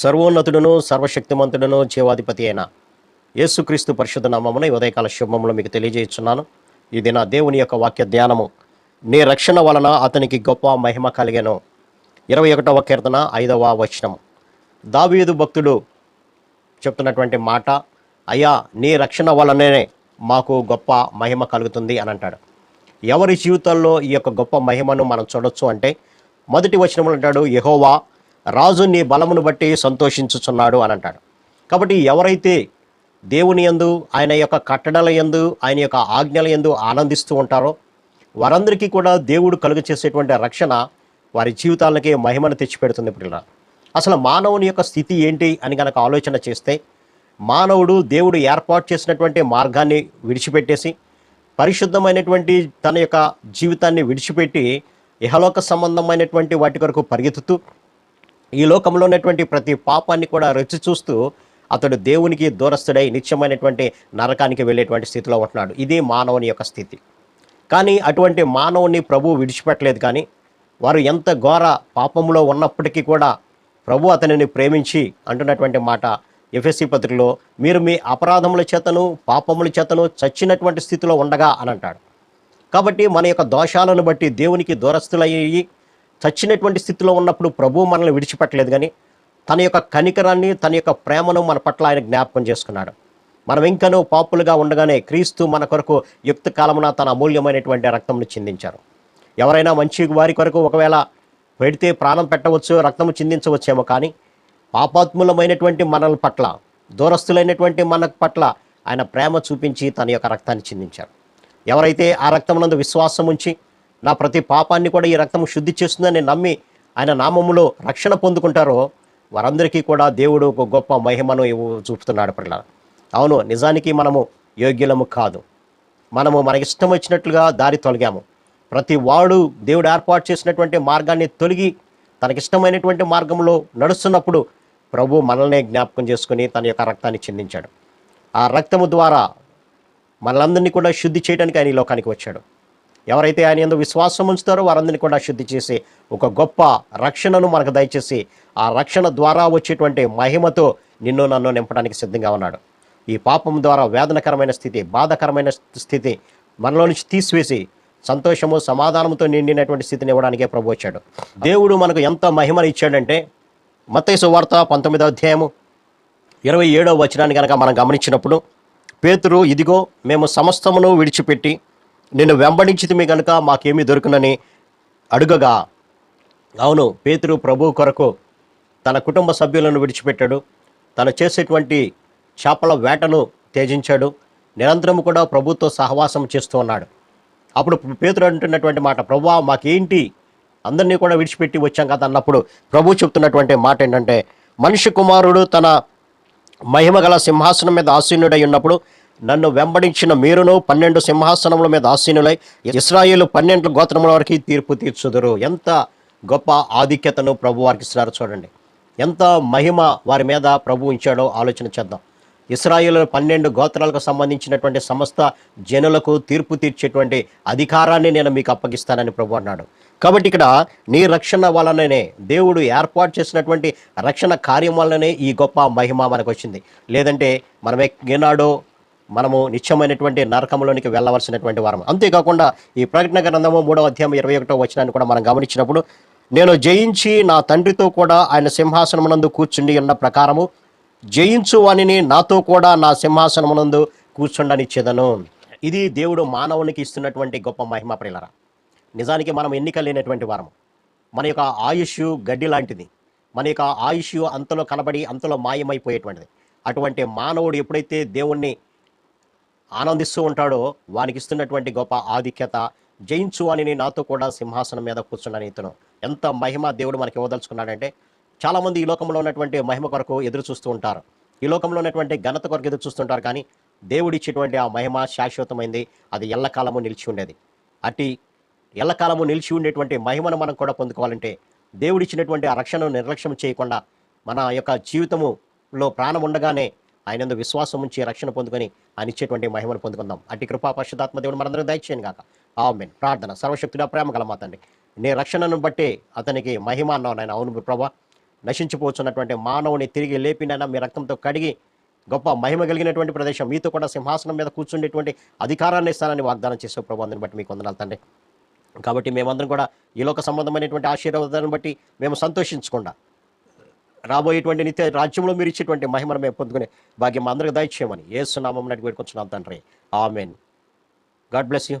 సర్వోన్నతుడును సర్వశక్తిమంతుడును జీవాధిపతి అయిన యేసుక్రీస్తు పరిశుద్ధ నామమున ఉదయకాల శుభములు మీకు తెలియజేస్తున్నాను. ఇది నా దేవుని యొక్క వాక్య ధ్యానము. నీ రక్షణ వలన అతనికి గొప్ప మహిమ కలిగాను. ఇరవై ఒకటవ కీర్తన ఐదవ వచనం దావీదు భక్తుడు చెప్తున్నటువంటి మాట అయ్యా నీ రక్షణ వలనే మాకు గొప్ప మహిమ కలుగుతుంది అని అంటాడు. ఎవరి జీవితాల్లో ఈ యొక్క గొప్ప మహిమను మనం చూడొచ్చు అంటే మొదటి వచనంలో అంటాడు యహోవా రాజు నీ బలమును బట్టి సంతోషించుచున్నాడు అని అంటాడు. కాబట్టి ఎవరైతే దేవుని యందు ఆయన యొక్క కట్టడల యందు ఆయన యొక్క ఆజ్ఞల యందు ఆనందిస్తూ ఉంటారో వారందరికీ కూడా దేవుడు కలుగ చేసేటువంటి రక్షణ వారి జీవితాలకి మహిమను తెచ్చిపెడుతుంది ఇప్పుడు అసలు మానవుని యొక్క స్థితి ఏంటి అని కనుక ఆలోచన చేస్తే మానవుడు దేవుడు ఏర్పాటు చేసినటువంటి మార్గాన్ని విడిచిపెట్టేసి పరిశుద్ధమైనటువంటి తన యొక్క జీవితాన్ని విడిచిపెట్టి ఇహలోక సంబంధమైనటువంటి వాటి కొరకు పరిగెత్తుతూ ఈ లోకంలో ఉన్నటువంటి ప్రతి పాపాన్ని కూడా రుచి చూస్తూ అతడు దేవునికి దూరస్తుడై నిత్యమైనటువంటి నరకానికి వెళ్ళేటువంటి స్థితిలో ఉంటున్నాడు. ఇది మానవుని యొక్క స్థితి. కానీ అటువంటి మానవుని ప్రభు విడిచిపెట్టలేదు కానీ వారు ఎంత ఘోర పాపంలో ఉన్నప్పటికీ కూడా ప్రభు అతనిని ప్రేమించి అంటున్నటువంటి మాట ఎఫ్ఎస్సి పత్రికలో మీరు మీ అపరాధముల చేతను పాపముల చేతను చచ్చినటువంటి స్థితిలో ఉండగా అని అంటాడు. కాబట్టి మన యొక్క దోషాలను బట్టి దేవునికి దూరస్తులయ్యి చచ్చినటువంటి స్థితిలో ఉన్నప్పుడు ప్రభువు మనల్ని విడిచిపెట్టలేదు కానీ తన యొక్క కనికరాన్ని తన యొక్క ప్రేమను మన పట్ల ఆయన జ్ఞాపకం చేసుకున్నాడు. మనం ఇంకనూ పాపులుగా ఉండగానే క్రీస్తు మన కొరకు యుక్త కాలమున తన అమూల్యమైనటువంటి రక్తమును చిందించారు. ఎవరైనా మంచి వారి కొరకు ఒకవేళ పెడితే ప్రాణం పెట్టవచ్చు రక్తము చిందించవచ్చేమో కానీ పాపాత్ములమైనటువంటి మనల పట్ల దూరస్తులైనటువంటి మన పట్ల ఆయన ప్రేమ చూపించి తన యొక్క రక్తాన్ని చిందించారు. ఎవరైతే ఆ రక్తమునందు విశ్వాసం ఉంచి నా ప్రతి పాపాన్ని కూడా ఈ రక్తం శుద్ధి చేస్తుందని నమ్మి ఆయన నామములో రక్షణ పొందుకుంటారో వారందరికీ కూడా దేవుడు ఒక గొప్ప మహిమను ఇవ్వు- చూపుతున్నాడు పిల్ల అవును నిజానికి మనము యోగ్యులము కాదు. మనము మనకి ఇష్టం వచ్చినట్లుగా దారి తొలగాము. ప్రతి వాడు దేవుడు ఏర్పాటు చేసినటువంటి మార్గాన్ని తొలగి తనకిష్టమైనటువంటి మార్గంలో నడుస్తున్నప్పుడు ప్రభు మనల్నే జ్ఞాపకం చేసుకుని తన యొక్క రక్తాన్ని చెందించాడు. ఆ రక్తము ద్వారా మనలందరినీ కూడా శుద్ధి చేయడానికి ఆయన ఈ లోకానికి వచ్చాడు. ఎవరైతే ఆయన ఎందు విశ్వాసం ఉంచుతారో వారందరినీ కూడా శుద్ధి చేసి ఒక గొప్ప రక్షణను మనకు దయచేసి ఆ రక్షణ ద్వారా వచ్చేటువంటి మహిమతో నిన్ను నన్ను నింపడానికి సిద్ధంగా ఉన్నాడు. ఈ పాపం ద్వారా వేదనకరమైన స్థితి బాధకరమైన స్థితి మనలో నుంచి తీసివేసి సంతోషము సమాధానంతో నిండినటువంటి స్థితిని ఇవ్వడానికే ప్రభు వచ్చాడు. దేవుడు మనకు ఎంత మహిమను ఇచ్చాడంటే మత్తయి వార్త పంతొమ్మిదో అధ్యాయము ఇరవై ఏడవ వచనాన్ని కనుక మనం గమనించినప్పుడు పేతురు ఇదిగో మేము సమస్తమును విడిచిపెట్టి నిన్ను వెంబడించితిమి గనుక మాకేమీ దొరుకునని అడుగగా అవును పేతురు ప్రభు కొరకు తన కుటుంబ సభ్యులను విడిచిపెట్టాడు. తను చేసేటువంటి చేపల వేటను త్యజించాడు. నిరంతరం కూడా ప్రభుతో సహవాసం చేస్తూ ఉన్నాడు. అప్పుడు పేతురు అంటున్నటువంటి మాట ప్రభా మాకేంటి? అందరినీ కూడా విడిచిపెట్టి వచ్చాం కదా అన్నప్పుడు ప్రభు చెప్తున్నటువంటి మాట ఏంటంటే మనిషి కుమారుడు తన మహిమగల సింహాసనం మీద ఆసీనుడై ఉన్నప్పుడు నన్ను వెంబడించిన మీరును పన్నెండు సింహాసనముల మీద ఆసీనులై ఇస్రాయేల్ పన్నెండు గోత్రముల వరకు తీర్పు తీర్చుదురు. ఎంత గొప్ప ఆధిక్యతను ప్రభు వారికి ఇస్తున్నారు చూడండి. ఎంత మహిమ వారి మీద ప్రభు ఉంచాడో ఆలోచన చేద్దాం. ఇస్రాయేల్ పన్నెండు గోత్రాలకు సంబంధించినటువంటి సమస్త జనులకు తీర్పు తీర్చేటువంటి అధికారాన్ని నేను మీకు అప్పగిస్తానని ప్రభు అన్నాడు. కాబట్టి ఇక్కడ నీ రక్షణ వలననే దేవుడు ఏర్పాటు చేసినటువంటి రక్షణ కార్యం వలననే ఈ గొప్ప మహిమ మనకు వచ్చింది లేదంటే మనం ఏనాడో మనము నిత్యమైనటువంటి నరకంలోనికి వెళ్ళవలసినటువంటి వారం అంతేకాకుండా ఈ ప్రకటన గ్రంథము మూడవ అధ్యాయం ఇరవై ఒకటో వచనాన్ని కూడా మనం గమనించినప్పుడు నేను జయించి నా తండ్రితో కూడా ఆయన సింహాసనమునందు కూర్చుండి ఉన్న ప్రకారము జయించు వానిని నాతో కూడా నా సింహాసనమునందు కూర్చుండనిచ్చేదను ఇది దేవుడు మానవునికి ఇస్తున్నటువంటి గొప్ప మహిమ ప్రిలరా నిజానికి మనం ఎన్నిక లేనటువంటి వారము. మన యొక్క ఆయుష్ గడ్డి లాంటిది. మన యొక్క ఆయుష్ అంతలో కనబడి అంతలో మాయమైపోయేటువంటిది. అటువంటి మానవుడు ఎప్పుడైతే దేవుణ్ణి ఆనందిస్తూ ఉంటాడో వానికి ఇస్తున్నటువంటి గొప్ప ఆధిక్యత జయించు అని నాతో కూడా సింహాసనం మీద కూర్చున్నాను ఇతను. ఎంత మహిమ దేవుడు మనకి ఇవ్వదలుచుకున్నాడంటే చాలామంది ఈ లోకంలో ఉన్నటువంటి మహిమ కొరకు ఎదురు చూస్తూ ఉంటారు. ఈ లోకంలో ఉన్నటువంటి ఘనత కొరకు ఎదురు చూస్తుంటారు కానీ దేవుడిచ్చేటువంటి ఆ మహిమ శాశ్వతమైంది అది ఎల్లకాలము నిలిచి ఉండేది. అట్టి ఎల్లకాలము నిలిచి ఉండేటువంటి మహిమను మనం కూడా పొందుకోవాలంటే దేవుడిచ్చినటువంటి ఆ రక్షణను నిర్లక్ష్యం చేయకుండా మన యొక్క జీవితములో ప్రాణం ఉండగానే ఆయనందు విశ్వాసం ఉంచి రక్షణ పొందుకొని ఆయన ఇచ్చేటువంటి మహిమను పొందుకుందాం. అట్టి కృపా పరిశుధాత్మ దేవుడు మనందరం దయచేయండి కాక ఆమెన్. ప్రార్థన. సర్వశక్తుడా ప్రేమ గల మాతండి నీ రక్షణను బట్టి అతనికి మహిమ అన్నావు నాయన. అవును ప్రభా. నశించిపోతున్నటువంటి మానవుని తిరిగి లేపినైనా మీ రక్తంతో కడిగి గొప్ప మహిమ కలిగినటువంటి ప్రదేశం. మీతో కూడా సింహాసనం మీద కూర్చుండేటువంటి అధికారాన్ని ఇస్తానని వాగ్దానం చేసే ప్రభు. అందుని బట్టి మీకు వందనాలు తండ్రి. కాబట్టి మేమందరం కూడా ఈ లోక సంబంధమైనటువంటి ఆశీర్వాదాన్ని బట్టి మేము సంతోషించకుండా రాబోయేటువంటి నిత్య రాజ్యంలో మీరు ఇచ్చేటువంటి మహిమను మేము పొందుకునే భాగ్యం అందరికి దయచేయమని ఏసునామం నడికి పెట్టుకొచ్చున్నాం తండ్రి. ఆమెన్. God bless you.